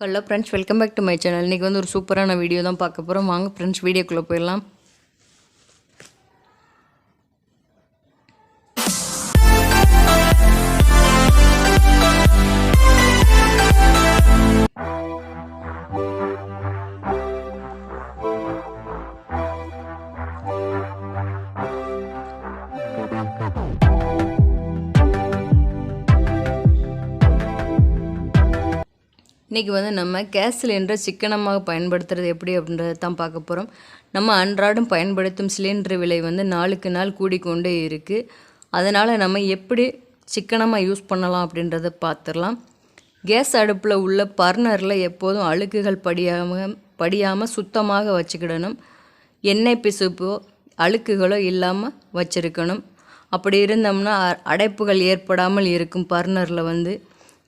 Hello friends welcome back to my channel இன்றைக்கி வந்து ஒரு சூப்பரான வீடியோ தான் பார்க்க போகிறோம் வாங்க ஃப்ரெண்ட்ஸ் வீடியோக்குள்ளே போயிடலாம். இன்றைக்கி வந்து நம்ம கேஸ் சிலிண்டரை சிக்கனமாக பயன்படுத்துறது எப்படி அப்படின்றத தான் பார்க்க போகிறோம் நம்ம அன்றாடம் பயன்படுத்தும் சிலிண்டர் விலை வந்து நாளுக்கு நாள் கூடிக்கொண்டே இருக்குது அதனால் நம்ம எப்படி சிக்கனமாக யூஸ் பண்ணலாம் அப்படின்றத பார்த்துடலாம். கேஸ் அடுப்பில் உள்ள பர்னரில் எப்போதும் அழுக்குகள் படியாமல் படியாமல் சுத்தமாக வச்சுக்கிடணும். எண்ணெய் பிசுப்போ அழுக்குகளோ இல்லாமல் வச்சுருக்கணும். அப்படி இருந்தோம்னா அ- அடைப்புகள் ஏற்படாமல் இருக்கும் பர்னரில் வந்து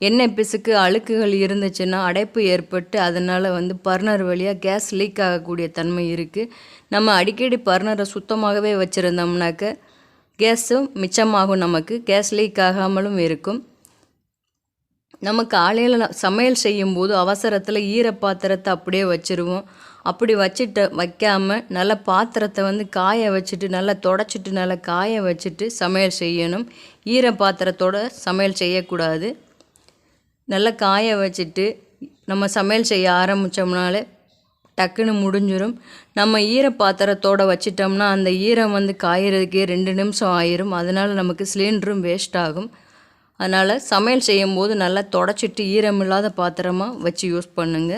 எண்ணெய் பிசுக்கு அழுக்குகள் இருந்துச்சுன்னா அடைப்பு ஏற்பட்டு அதனால் வந்து பர்னர் வழியாக கேஸ் லீக் ஆகக்கூடிய தன்மை இருக்குது நம்ம அடிக்கடி பர்னரை சுத்தமாகவே வச்சுருந்தோம்னாக்க கேஸும் மிச்சமாகும் நமக்கு. கேஸ் லீக் ஆகாமலும் இருக்கும். நம்ம காலையில் சமையல் செய்யும்போது அவசரத்தில் ஈர பாத்திரத்தை அப்படியே வச்சுருவோம். அப்படி வச்சுட்டு வைக்காமல் நல்ல பாத்திரத்தை வந்து காய வச்சுட்டு நல்லா தொடச்சிட்டு நல்லா காய வச்சுட்டு சமையல் செய்யணும். ஈர பாத்திரத்தோட சமையல் செய்யக்கூடாது. நல்லா காய வச்சுட்டு நம்ம சமையல் செய்ய ஆரம்பித்தோம்னாலே டக்குன்னு முடிஞ்சிடும் நம்ம ஈர பாத்திரத்தோட வச்சிட்டோம்னா அந்த ஈரம் வந்து காயறதுக்கே ரெண்டு நிமிஷம் ஆயிரும். அதனால் நமக்கு சிலிண்டரும் வேஸ்ட் ஆகும். அதனால் சமையல் செய்யும்போது நல்லா தொடச்சிட்டு ஈரமில்லாத பாத்திரமாக வச்சு யூஸ் பண்ணுங்க.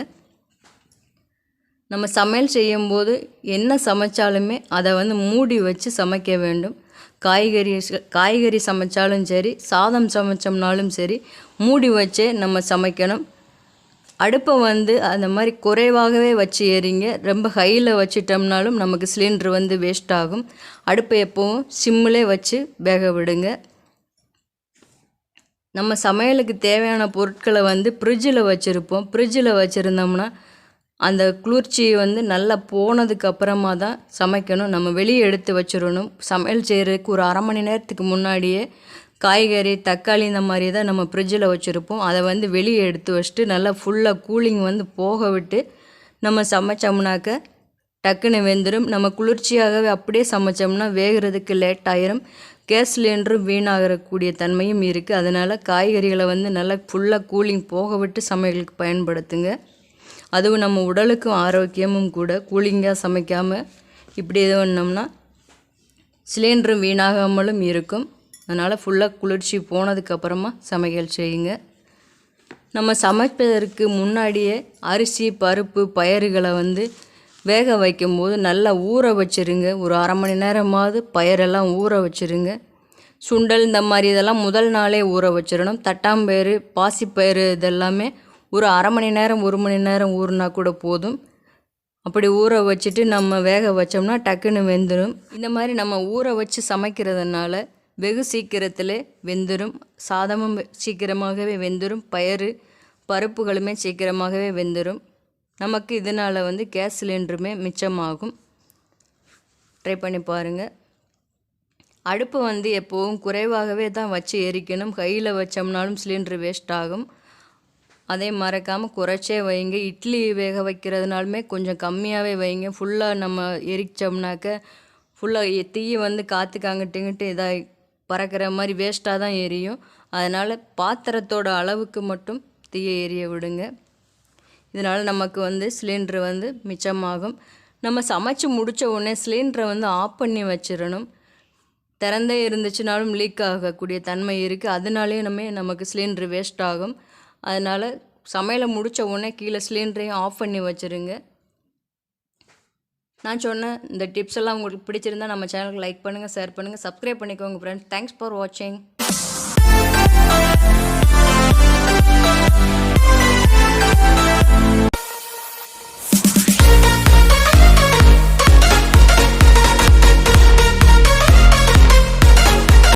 நம்ம சமையல் செய்யும்போது என்ன சமைச்சாலுமே அதை வந்து மூடி வச்சு சமைக்க வேண்டும். காய்கறி காய்கறி சமைச்சாலும் சரி சாதம் சமைச்சோம்னாலும் சரி மூடி வச்சே நம்ம சமைக்கணும். அடுப்பை வந்து அந்த மாதிரி குறைவாகவே வச்சு எறிங்க ரொம்ப ஹையில் வச்சிட்டோம்னாலும் நமக்கு சிலிண்டர் வந்து வேஸ்ட் ஆகும். அடுப்பை எப்போவும் சிம்மிலே வச்சு வேக விடுங்க. நம்ம சமையலுக்கு தேவையான பொருட்களை வந்து ஃப்ரிட்ஜில் வச்சுருப்போம். ஃப்ரிட்ஜில் வச்சுருந்தோம்னா அந்த குளிர்ச்சி வந்து நல்லா போனதுக்கு அப்புறமா தான் சமைக்கணும். நம்ம வெளியே எடுத்து வச்சிடணும். சமையல் செய்கிறதுக்கு ஒரு அரை மணி நேரத்துக்கு முன்னாடியே காய்கறி தக்காளி இந்த மாதிரி தான் நம்ம ஃப்ரிட்ஜில் வச்சுருப்போம். அதை வந்து வெளியே எடுத்து வச்சுட்டு நல்லா ஃபுல்லாக கூலிங் வந்து போக விட்டு நம்ம சமைச்சோம்னாக்க டக்குன்னு வெந்துடும் நம்ம குளிர்ச்சியாகவே அப்படியே சமைச்சோம்னா வேகிறதுக்கு லேட் ஆயிரும். கேஸ் சிலிண்டரும் வீணாகக்கூடிய தன்மையும் இருக்குது அதனால் காய்கறிகளை வந்து நல்லா ஃபுல்லாக கூலிங் போக விட்டு சமையலுக்கு பயன்படுத்துங்க. அதுவும் நம்ம உடலுக்கும் ஆரோக்கியமும் கூட கூலிங்காக சமைக்காமல் இப்படி எது பண்ணோம்னா சிலிண்டரும் வீணாகாமலும் இருக்கும். அதனால் ஃபுல்லாக குளிர்ச்சி போனதுக்கப்புறமா சமையல் செய்யுங்க. நம்ம சமைப்பதற்கு முன்னாடியே அரிசி பருப்பு பயறுகளை வந்து வேக வைக்கும்போது நல்லா ஊற வச்சிருங்க. ஒரு அரை மணி நேரமாவது பயிரெல்லாம் ஊற வச்சிருங்க. சுண்டல் இந்த மாதிரி இதெல்லாம் முதல் நாளே ஊற வச்சிடணும் தட்டாம்பயிறு பாசிப்பயிறு இதெல்லாமே ஒரு அரை மணி நேரம் ஒரு மணி நேரம் ஊறினா கூட போதும். அப்படி ஊற வச்சுட்டு நம்ம வேக வச்சோம்னா டக்குன்னு வெந்துடும் இந்த மாதிரி நம்ம ஊற வச்சு சமைக்கிறதுனால வெகு சீக்கிரத்தில் வெந்துடும் சாதமும் சீக்கிரமாகவே வெந்துடும் பயறு பருப்புகளுமே சீக்கிரமாகவே வெந்துடும் நமக்கு இதனால் வந்து கேஸ் சிலிண்டருமே மிச்சமாகும். ட்ரை பண்ணி பாருங்கள் அடுப்பு வந்து எப்போவும் குறைவாகவே தான் வச்சு எரிக்கணும். கையில் வச்சோம்னாலும் சிலிண்டர் வேஸ்ட் ஆகும். அதே மறக்காமல் குறைச்சே வைங்க. இட்லி வேக வைக்கிறதுனாலுமே கொஞ்சம் கம்மியாகவே வைங்க. ஃபுல்லாக நம்ம எரிச்சோம்னாக்க ஃபுல்லாக தீ வந்து காற்றுக்கு அங்கிட்டுங்கிட்டு இதாக பறக்கிற மாதிரி வேஸ்ட்டாக தான் எரியும். அதனால் பாத்திரத்தோட அளவுக்கு மட்டும் தீயை எரிய விடுங்க. இதனால் நமக்கு வந்து சிலிண்டர் வந்து மிச்சமாகும். நம்ம சமைச்சு முடித்த உடனே சிலிண்டரை வந்து ஆஃப் பண்ணி வச்சிடணும் திறந்தே இருந்துச்சுனாலும் லீக் ஆகக்கூடிய தன்மை இருக்குது அதனாலேயே நம்ம நமக்கு சிலிண்ட்ரு வேஸ்ட் ஆகும். அதனால் சமையலை முடிச்ச உடனே கீழே சிலிண்டரையும் ஆஃப் பண்ணி வச்சுருங்க. நான் சொன்ன இந்த டிப்ஸ் எல்லாம் உங்களுக்கு பிடிச்சிருந்தா நம்ம சேனலுக்கு லைக் பண்ணுங்கள் ஷேர் பண்ணுங்கள் சப்ஸ்கிரைப் பண்ணிக்கோங்க ஃப்ரெண்ட்ஸ் தேங்க்ஸ் ஃபார் வாட்சிங்